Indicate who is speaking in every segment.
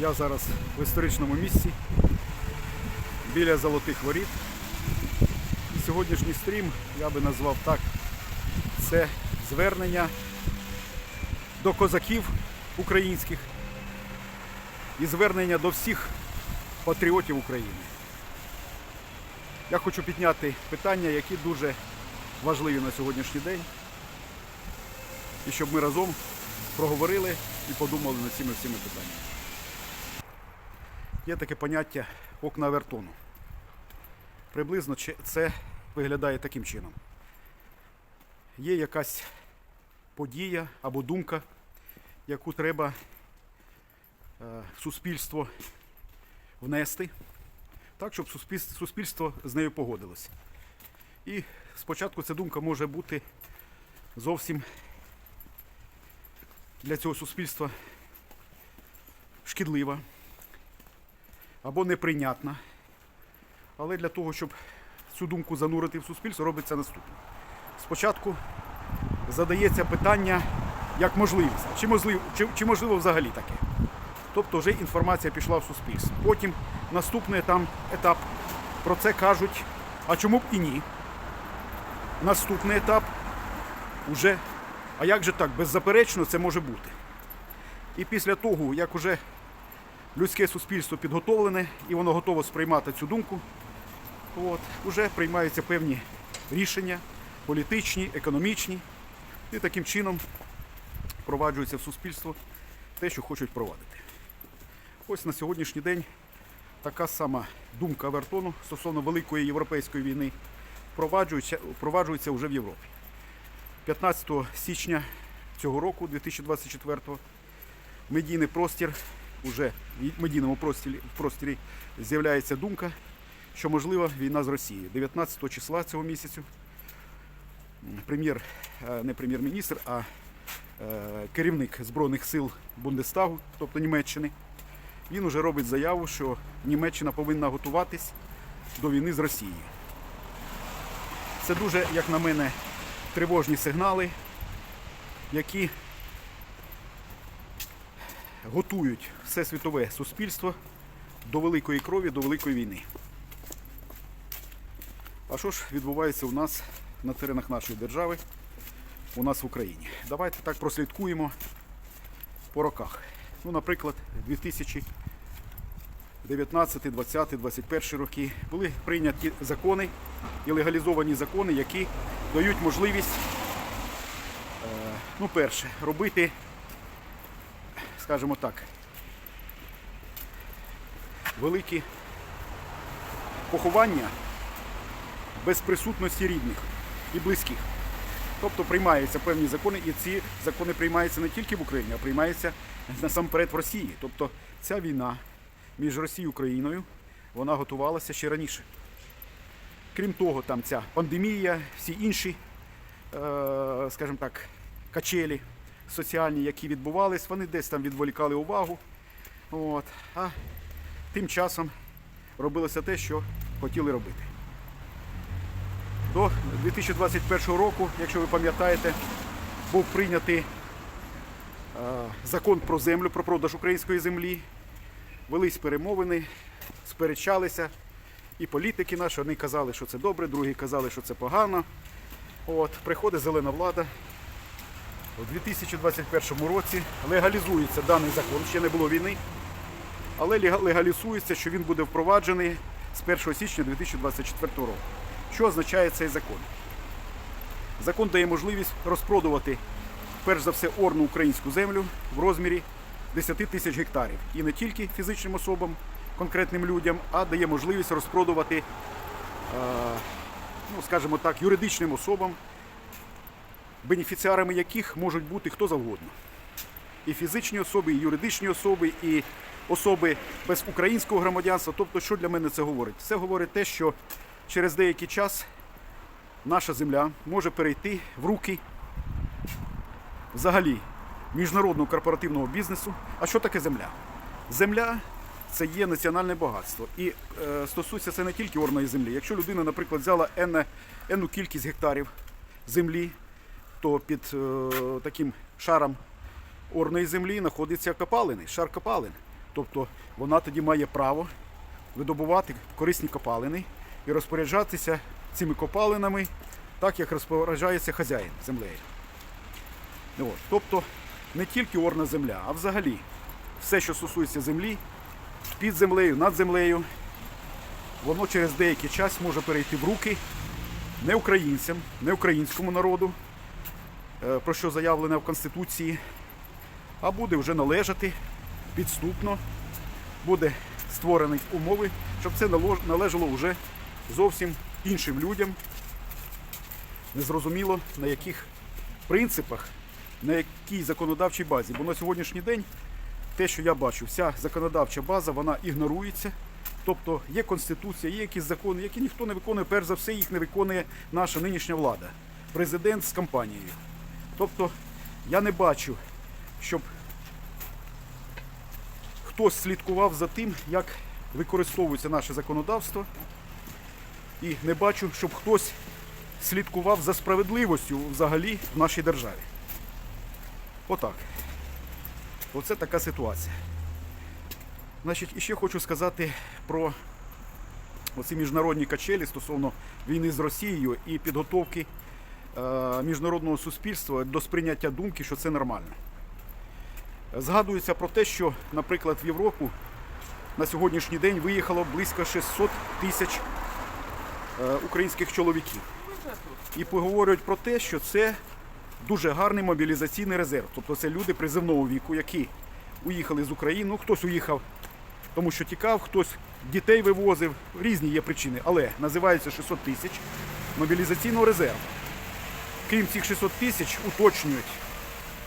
Speaker 1: Я зараз в історичному місці біля Золотих Воріт. І сьогоднішній стрім я би назвав так. Це звернення до козаків українських і звернення до всіх патріотів України. Я хочу підняти питання, які дуже важливі на сьогоднішній день. І щоб ми разом проговорили і подумали над цими всіми питаннями. Є таке поняття окна Авертону. Приблизно це виглядає таким чином. Є якась подія або думка, яку треба е, в суспільство внести, так, щоб суспільство з нею погодилося. І спочатку ця думка може бути зовсім для цього суспільства шкідлива або неприйнятна. Але для того, щоб цю думку занурити в суспільство, робиться наступне. Спочатку задається питання як можливість, чи можливо, чи, чи можливо взагалі таке. Тобто вже інформація пішла в суспільство. Потім наступний там етап про це кажуть, а чому б і ні. Наступний етап уже, а як же так, беззаперечно це може бути. І після того, як уже людське суспільство підготовлене і воно готово сприймати цю думку, от, вже приймаються певні рішення політичні, економічні, і таким чином впроваджується в суспільство те, що хочуть провадити. Ось на сьогоднішній день така сама думка Вертону стосовно Великої європейської війни впроваджується, впроваджується вже в Європі. 15 січня цього року, 2024-го, медійний простір, уже в медійному простірі, простірі з'являється думка, що можлива війна з Росією. 19 числа цього місяцю прем'єр, е, не прем'єр-міністр, а е, керівник Збройних сил Бундестагу, тобто Німеччини, він уже робить заяву, що Німеччина повинна готуватись до війни з Росією. Це дуже, як на мене, тривожні сигнали, які готують все світове суспільство до великої крові, до великої війни. А що ж відбувається у нас на теренах нашої держави, у нас в Україні? Давайте так прослідкуємо по роках. Ну, наприклад, 2019, 20, 21 роки були прийняті закони і легалізовані закони, які дають можливість, е, ну, перше, робити, скажімо так, великі поховання без присутності рідних і близьких. Тобто приймаються певні закони, і ці закони приймаються не тільки в Україні, а приймаються насамперед в Росії. Тобто ця війна між Росією і Україною вона готувалася ще раніше. Крім того, там ця пандемія, всі інші, е, скажімо так, качелі соціальні, які відбувались, вони десь там відволікали увагу. От. А тим часом робилося те, що хотіли робити. До 2021 року, якщо ви пам'ятаєте, був прийнятий е, закон про землю, про продаж української землі. Велись перемовини, сперечалися. І політики наші, одні казали, що це добре, другі казали, що це погано. От, приходить зелена влада. У 2021 році легалізується даний закон, ще не було війни, але легалізується, що він буде впроваджений з 1 січня 2024 року. Що означає цей закон? Закон дає можливість розпродувати, перш за все, орну українську землю в розмірі 10 тисяч гектарів. І не тільки фізичним особам, конкретним людям, а дає можливість розпродувати, е, ну, скажімо так, юридичним особам, бенефіціарами яких можуть бути хто завгодно. І фізичні особи, і юридичні особи, і особи без українського громадянства. Тобто, що для мене це говорить? Це говорить те, що через деякий час наша земля може перейти в руки взагалі міжнародного корпоративного бізнесу. А що таке земля? Земля це є національне багатство. І е, стосується це не тільки орної землі. Якщо людина, наприклад, взяла енну кількість гектарів землі, то під е, таким шаром орної землі знаходиться копалини, шар копалин. Тобто вона тоді має право видобувати корисні копалини і розпоряджатися цими копалинами так, як розпоряджається хазяїн землею. От. Тобто не тільки орна земля, а взагалі все, що стосується землі, під землею, над землею, воно через деякий час може перейти в руки не українцям, не українському народу, про що заявлено в Конституції, а буде вже належати підступно, буде створені умови, щоб це належало вже зовсім іншим людям. Незрозуміло на яких принципах, на якій законодавчій базі. Бо на сьогоднішній день те, що я бачу, вся законодавча база, вона ігнорується. Тобто є конституція, є якісь закони, які ніхто не виконує, перш за все їх не виконує наша нинішня влада, президент з кампанією. Тобто я не бачу, щоб хтось слідкував за тим, як використовується наше законодавство, і не бачу, щоб хтось слідкував за справедливістю взагалі в нашій державі. Отак. Оце така ситуація. Значить, і ще хочу сказати про оці міжнародні качелі стосовно війни з Росією і підготовки міжнародного суспільства до сприйняття думки, що це нормально. Згадується про те, що, наприклад, в Європу на сьогоднішній день виїхало близько 600 тисяч е, українських чоловіків. І поговорюють про те, що це дуже гарний мобілізаційний резерв. Тобто це люди призивного віку, які уїхали з України. Ну, хтось уїхав, тому що тікав, хтось дітей вивозив. Різні є причини, але називається 600 тисяч мобілізаційного резерву. Крім цих 600 тисяч, уточнюють,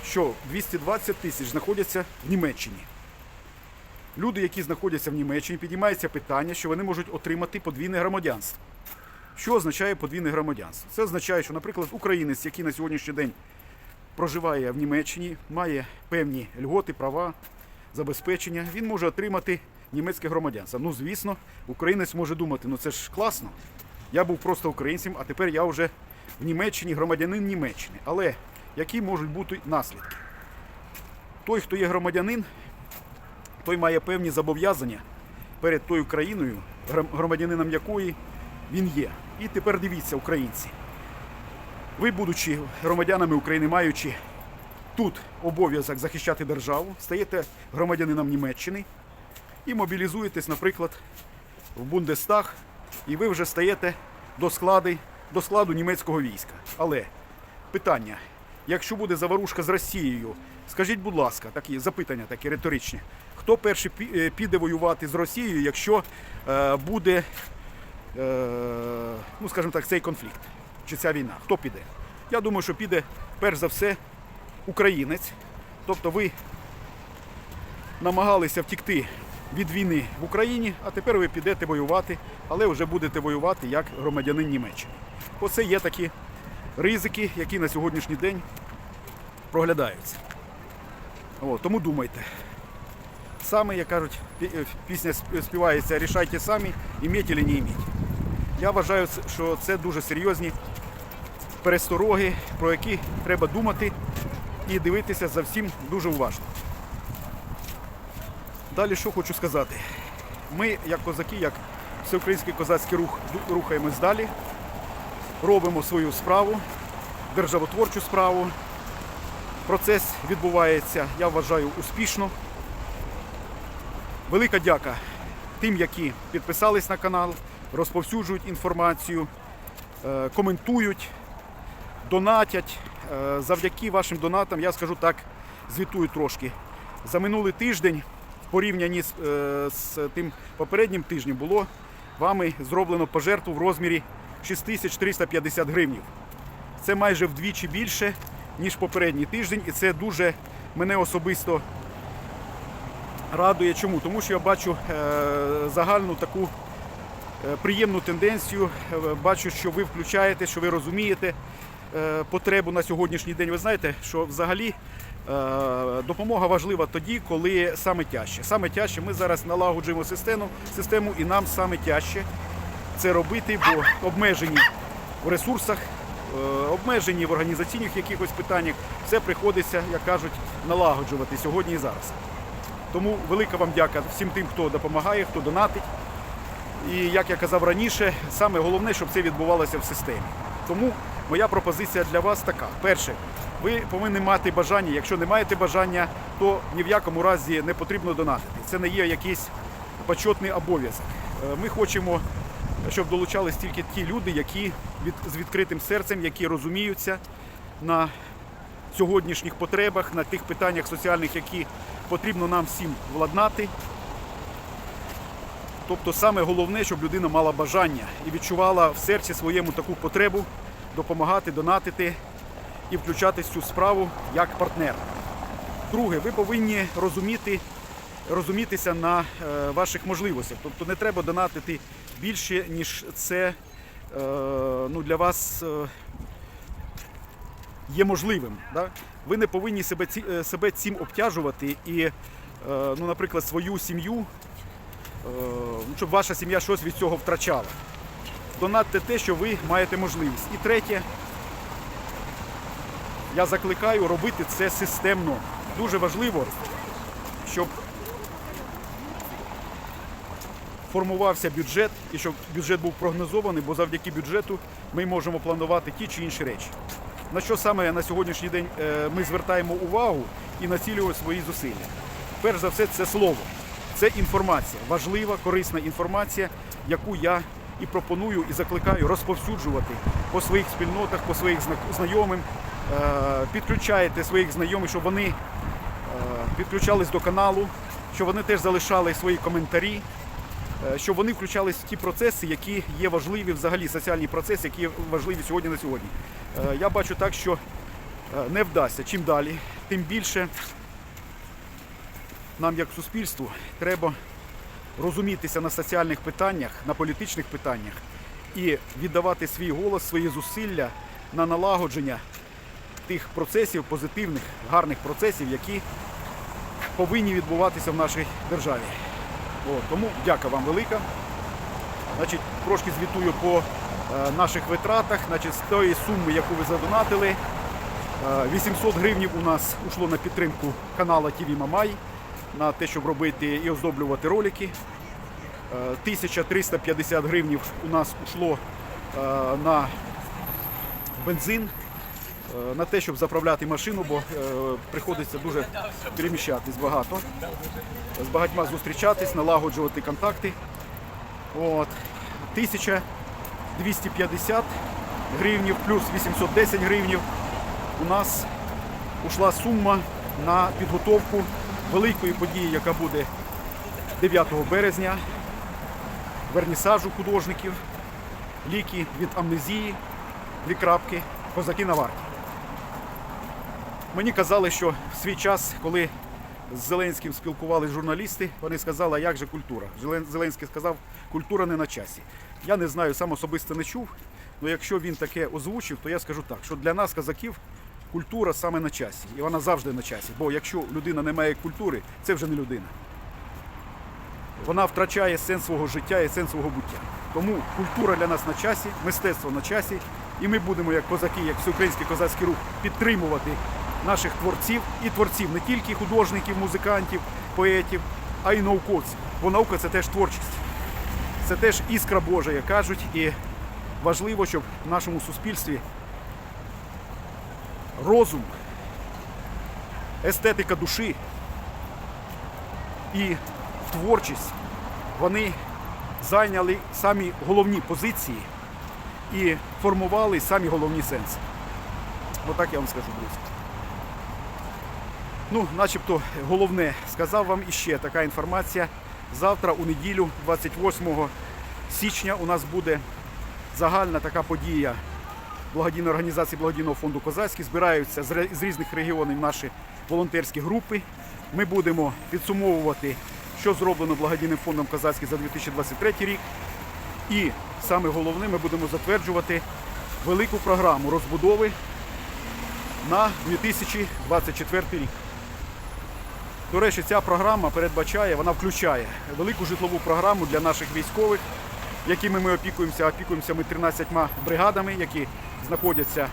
Speaker 1: що 220 тисяч знаходяться в Німеччині. Люди, які знаходяться в Німеччині, піднімається питання, що вони можуть отримати подвійне громадянство. Що означає подвійне громадянство? Це означає, що, наприклад, українець, який на сьогоднішній день проживає в Німеччині, має певні льготи, права, забезпечення, він може отримати німецьке громадянство. Ну, звісно, українець може думати, ну це ж класно. Я був просто українцем, а тепер я вже в Німеччині, громадянин Німеччини. Але які можуть бути наслідки? Той, хто є громадянин, той має певні зобов'язання перед тою країною, гром- громадянином якої він є. І тепер дивіться, українці. Ви, будучи громадянами України, маючи тут обов'язок захищати державу, стаєте громадянином Німеччини і мобілізуєтесь, наприклад, в Бундестаг, і ви вже стаєте до складу, до складу німецького війська. Але питання: якщо буде заварушка з Росією, скажіть, будь ласка, такі запитання такі риторичні. Хто перший е, піде воювати з Росією, якщо е, буде, е, ну скажімо так, цей конфлікт чи ця війна? Хто піде? Я думаю, що піде перш за все українець. Тобто ви намагалися втікти від війни в Україні, а тепер ви підете воювати, але вже будете воювати як громадянин Німеччини. Оце є такі ризики, які на сьогоднішній день проглядаються. О, тому думайте. Саме, як кажуть, е, пісня співається рішайте самі, іміть чи не іміть. Я вважаю, що це дуже серйозні перестороги, про які треба думати і дивитися за всім дуже уважно. Далі що хочу сказати. Ми, як козаки, як всеукраїнський козацький рух, рухаємось далі, робимо свою справу, державотворчу справу. Процес відбувається, я вважаю, успішно. Велика дяка тим, які підписались на канал, розповсюджують інформацію, е, коментують, донатять. Е, Завдяки вашим донатам, я скажу так, звітую трошки. За минулий тиждень, порівнянні з, е, з тим попереднім тижнем, було вами зроблено пожертву в розмірі 6350 гривнів. Це майже вдвічі більше, ніж попередній тиждень, і це дуже мене особисто радує. Чому? Тому що я бачу е, загальну таку е, приємну тенденцію. Е, Бачу, що ви включаєте, що ви розумієте е, потребу на сьогоднішній день. Ви знаєте, що взагалі допомога важлива тоді, коли саме тяжче. Саме тяжче ми зараз налагоджуємо систему, систему і нам саме тяжче це робити, бо обмежені в ресурсах, е, обмежені в організаційних якихось питаннях. Все приходиться, як кажуть, налагоджувати сьогодні і зараз. Тому велика вам дяка всім тим, хто допомагає, хто донатить. І як я казав раніше, саме головне, щоб це відбувалося в системі. Тому моя пропозиція для вас така: перше, ви повинні мати бажання. Якщо не маєте бажання, то ні в якому разі не потрібно донатити. Це не є якийсь почетний обов'язок. Е, Ми хочемо, щоб долучались тільки ті люди, які від, з відкритим серцем, які розуміються на сьогоднішніх потребах, на тих питаннях соціальних, які потрібно нам всім владнати. Тобто саме головне, щоб людина мала бажання і відчувала в серці своєму таку потребу допомагати, донатити і включатись цю справу як партнер. Друге, ви повинні розуміти, розумітися на е, ваших можливостях. Тобто не треба донатити більше, ніж це е, ну, для вас е, є можливим. Да? Ви не повинні себе, ці, е, себе цим обтяжувати і, е, ну, наприклад, свою сім'ю е, ну, щоб ваша сім'я щось від цього втрачала. Донатьте те, що ви маєте можливість. І третє, я закликаю робити це системно. Дуже важливо, щоб формувався бюджет і щоб бюджет був прогнозований, бо завдяки бюджету ми можемо планувати ті чи інші речі. На що саме на сьогоднішній день е, ми звертаємо увагу і націлюємо свої зусилля. Перш за все, це слово, це інформація, важлива, корисна інформація, яку я і пропоную, і закликаю розповсюджувати по своїх спільнотах, по своїх зна- знайомим. Е, Підключаєте своїх знайомих, щоб вони е, підключались до каналу, щоб вони теж залишали свої коментарі, е, щоб вони включались в ті процеси, які є важливі взагалі, соціальні процеси, які є важливі сьогодні на сьогодні. Я бачу так, що не вдасться. Чим далі, тим більше нам, як суспільству, треба розумітися на соціальних питаннях, на політичних питаннях і віддавати свій голос, свої зусилля на налагодження тих процесів, позитивних, гарних процесів, які повинні відбуватися в нашій державі. От, тому дяка вам велика. Значить, трошки звітую по е, наших витратах. Значить, з тої суми, яку ви задонатили, е, 800 гривнів у нас ушло на підтримку каналу ТВ Мамай, на те, щоб робити і оздоблювати ролики. Е, 1350 гривнів у нас ушло е, на бензин, е, на те, щоб заправляти машину, бо е, приходиться дуже переміщатись багато, з багатьма зустрічатись, налагоджувати контакти. От. 1250 гривнів плюс 810 гривнів у нас ушла сума на підготовку великої події, яка буде 9 березня, вернісажу художників, ліки від амнезії, дві крапки, козаки на варті. Мені казали, що в свій час, коли з Зеленським спілкувалися журналісти, вони сказали, а як же культура. Зеленський сказав, культура не на часі. Я не знаю, сам особисто не чув, але якщо він таке озвучив, то я скажу так, що для нас, казаків, культура саме на часі. І вона завжди на часі. Бо якщо людина не має культури, це вже не людина. Вона втрачає сенс свого життя і сенс свого буття. Тому культура для нас на часі, мистецтво на часі, і ми будемо, як козаки, як всеукраїнський козацький рух, підтримувати наших творців і творців, не тільки художників, музикантів, поетів, а й науковців. Бо наука це теж творчість. Це теж іскра Божа, як кажуть, і важливо, щоб в нашому суспільстві розум, естетика душі і творчість вони зайняли самі головні позиції і формували самі головні сенси. Отак я вам скажу, друзі. Ну, начебто, головне сказав вам іще така інформація. Завтра, у неділю, 28 січня, у нас буде загальна така подія благодійної організації благодійного фонду Козацький. Збираються з різних регіонів наші волонтерські групи. Ми будемо підсумовувати, що зроблено благодійним фондом Козацький за 2023 рік. І саме головне, ми будемо затверджувати велику програму розбудови на 2024 рік. До речі, ця програма передбачає, вона включає велику житлову програму для наших військових, якими ми опікуємося. Опікуємося ми 13 бригадами, які знаходяться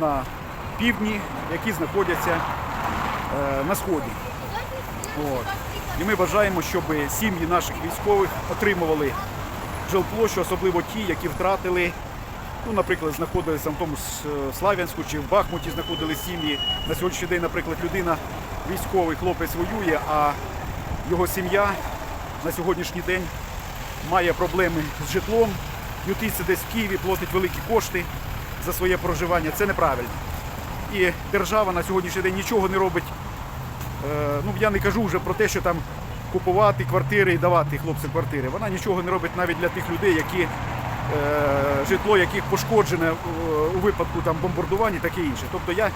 Speaker 1: на півдні, які знаходяться е, на сході. От. І ми бажаємо, щоб сім'ї наших військових отримували жилплощу, особливо ті, які втратили, ну, наприклад, знаходилися в тому Слав'янську чи в Бахмуті знаходили сім'ї. На сьогоднішній день, наприклад, людина, військовий хлопець воює, а його сім'я на сьогоднішній день має проблеми з житлом, ютиться десь в Києві, платить великі кошти за своє проживання. Це неправильно. І держава на сьогоднішній день нічого не робить. Е, ну я не кажу вже про те, що там купувати квартири і давати хлопцям квартири. Вона нічого не робить навіть для тих людей, які е, житло яких пошкоджене е, у випадку там бомбардувань і таке інше. Тобто я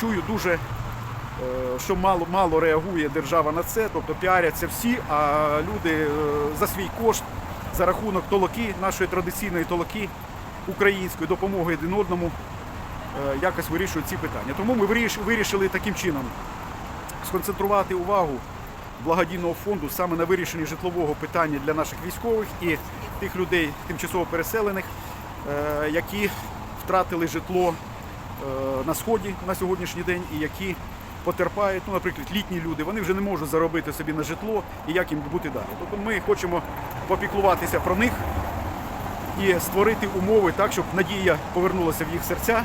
Speaker 1: чую дуже, що мало, мало реагує держава на це, тобто піаряться всі, а люди е, за свій кошт, за рахунок толоки, нашої традиційної толоки української допомоги один одному е, якось вирішують ці питання. Тому ми вирішили таким чином сконцентрувати увагу благодійного фонду саме на вирішенні житлового питання для наших військових і тих людей, тимчасово переселених, е, які втратили житло е, на сході на сьогоднішній день і які потерпають, ну, наприклад, літні люди, вони вже не можуть заробити собі на житло і як їм бути далі. Тобто ми хочемо попіклуватися про них і створити умови так, щоб надія повернулася в їх серця,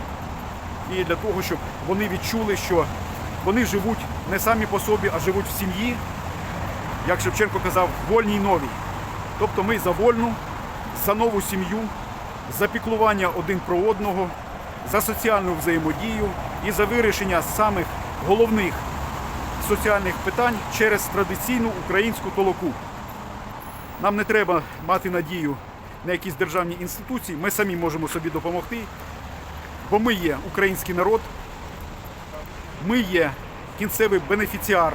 Speaker 1: і для того, щоб вони відчули, що вони живуть не самі по собі, а живуть в сім'ї, як Шевченко казав, вольній новій. Тобто ми за вольну, за нову сім'ю, за піклування один про одного, за соціальну взаємодію і за вирішення самих головних соціальних питань через традиційну українську толоку. Нам не треба мати надію на якісь державні інституції, ми самі можемо собі допомогти, бо ми є український народ, ми є кінцевий бенефіціар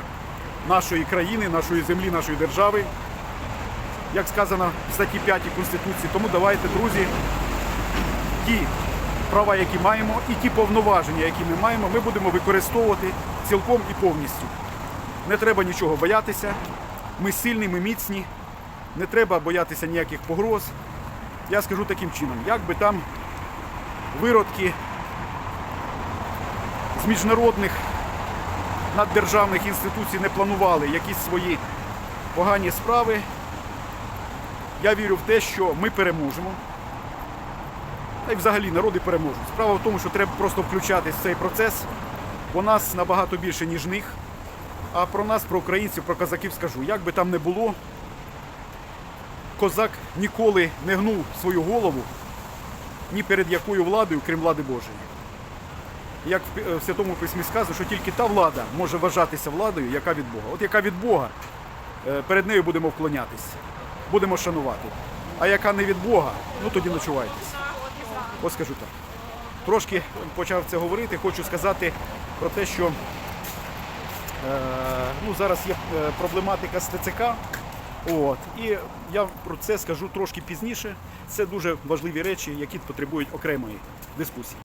Speaker 1: нашої країни, нашої землі, нашої держави, як сказано в статті 5 Конституції. Тому давайте, друзі, ті права, які маємо, і ті повноваження, які ми маємо, ми будемо використовувати цілком і повністю. Не треба нічого боятися. Ми сильні, ми міцні. Не треба боятися ніяких погроз. Я скажу таким чином, як би там виродки з міжнародних наддержавних інституцій не планували якісь свої погані справи. Я вірю в те, що ми переможемо. Та й взагалі народи переможуть. Справа в тому, що треба просто включатись в цей процес, бо нас набагато більше, ніж них. А про нас, про українців, про козаків скажу. Як би там не було, козак ніколи не гнув свою голову ні перед якою владою, крім влади Божої. Як в Святому Письмі сказано, що тільки та влада може вважатися владою, яка від Бога. От яка від Бога, е, перед нею будемо вклонятись, будемо шанувати. А яка не від Бога, ну тоді ночувайтесь. Ось скажу так. Трошки почав це говорити, хочу сказати про те, що е, ну, зараз є е, проблематика з ТЦК. От. І я про це скажу трошки пізніше. Це дуже важливі речі, які потребують окремої дискусії.